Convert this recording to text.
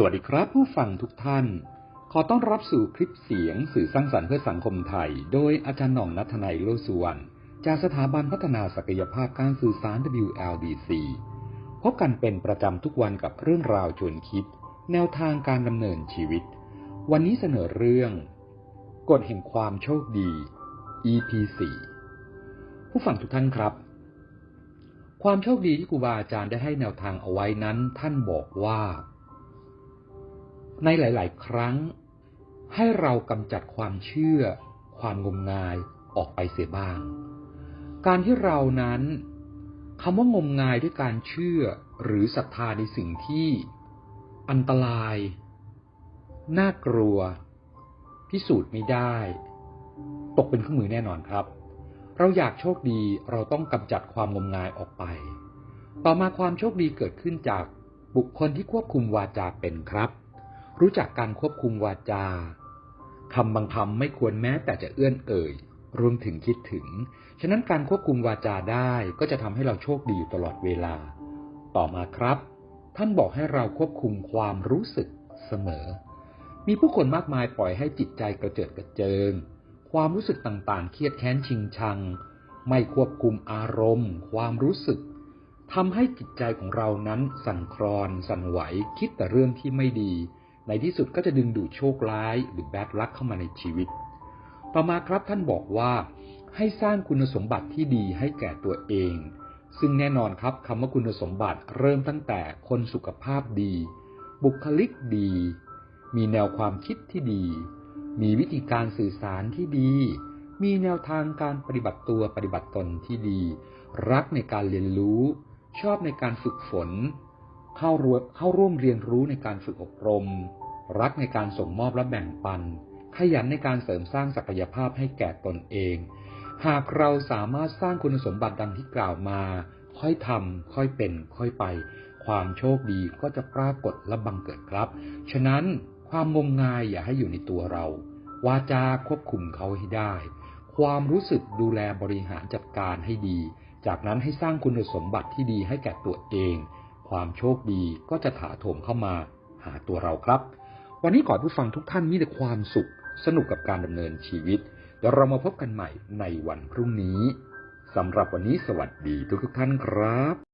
สวัสดีครับผู้ฟังทุกท่าน ขอต้อนรับสู่คลิปเสียงสื่อสร้างสรรค์เพื่อสังคมไทย โดยอาจารย์หน่องนัทนัยโลสุวรรณจากสถาบันพัฒนาศักยภาพการสื่อสาร WLDC พบกันเป็นประจำทุกวันกับเรื่องราวชวนคิด แนวทางการดำเนินชีวิต วันนี้เสนอเรื่องกฎแห่งความโชคดี EP 4ผู้ฟังทุกท่านครับ ความโชคดีที่ครูบาอาจารย์ได้ให้แนวทางเอาไว้นั้น ท่านบอกว่า ในหลาย ๆ ครั้ง ให้เรากำจัดความเชื่อ ความงมงายออกไปเสียบ้าง การที่เรานั้นคำว่างมงายด้วยการเชื่อหรือศรัทธาในสิ่งที่ อันตราย น่ากลัว พิสูจน์ไม่ได้ ตกเป็นเครื่องมือแน่นอนครับ เราอยากโชคดีเราต้องกำจัดความงมงายออกไป ต่อมาความโชคดีเกิดขึ้นจากบุคคลที่ควบคุมวาจาเป็นครับ รู้จักการควบคุมวาจาคำบางคำไม่ควรแม้แต่จะเอื้อนเอ่ย รวมถึงคิดถึง ฉะนั้นการควบคุมวาจาได้ก็จะทำให้เราโชคดีอยู่ตลอดเวลา ต่อมาครับ ท่านบอกให้เราควบคุมความรู้สึกเสมอ มีผู้คนมากมายปล่อยให้จิตใจกระเจิดกระเจิง ความรู้สึกต่างๆ เครียดแค้นชิงชัง ไม่ควบคุมอารมณ์ ความรู้สึกทำให้จิตใจของเรานั้นสั่นคลอน สั่นไหว คิดแต่เรื่องที่ไม่ดี ในที่สุดก็จะดึงดูดโชคร้ายหรือแบดลักเข้ามาในชีวิต ต่อมาครับท่านบอกว่า ให้สร้างคุณสมบัติที่ดีให้แก่ตัวเอง ซึ่งแน่นอนครับคำว่าคุณสมบัติเริ่มตั้งแต่คนสุขภาพดี บุคลิกดี มีแนวความคิดที่ดี มีวิธีการสื่อสารที่ดี มีแนวทางการปฏิบัติตัวปฏิบัติตนที่ดี รักในการเรียนรู้ ชอบในการฝึกฝน เข้าร่วมเข้าร่วมเรียนรู้ในการฝึกอบรม รักในการส่งมอบและแบ่งปัน ขยันในการเสริมสร้างศักยภาพให้แก่ตนเอง หากเราสามารถสร้างคุณสมบัติดังที่กล่าวมา ค่อยทำค่อยเป็น ค่อยไป ความโชคดีก็จะปรากฏและบังเกิดครับ ฉะนั้นความงมงายอย่าให้อยู่ในตัวเรา วาจาควบคุมเขาให้ได้ ความรู้สึกดูแลบริหารจัดการให้ดี จากนั้นให้สร้างคุณสมบัติที่ดีให้แก่ตัวเอง ความโชคดีก็จะถาโถมเข้ามาหาตัวเราครับ วันนี้ขอให้ผู้ฟังทุกท่านมีแต่ความสุข สนุกกับการดำเนินชีวิตเดี๋ยวเรามาพบกันใหม่ในวันพรุ่งนี้สำหรับวันนี้สวัสดีทุกทุกท่านครับ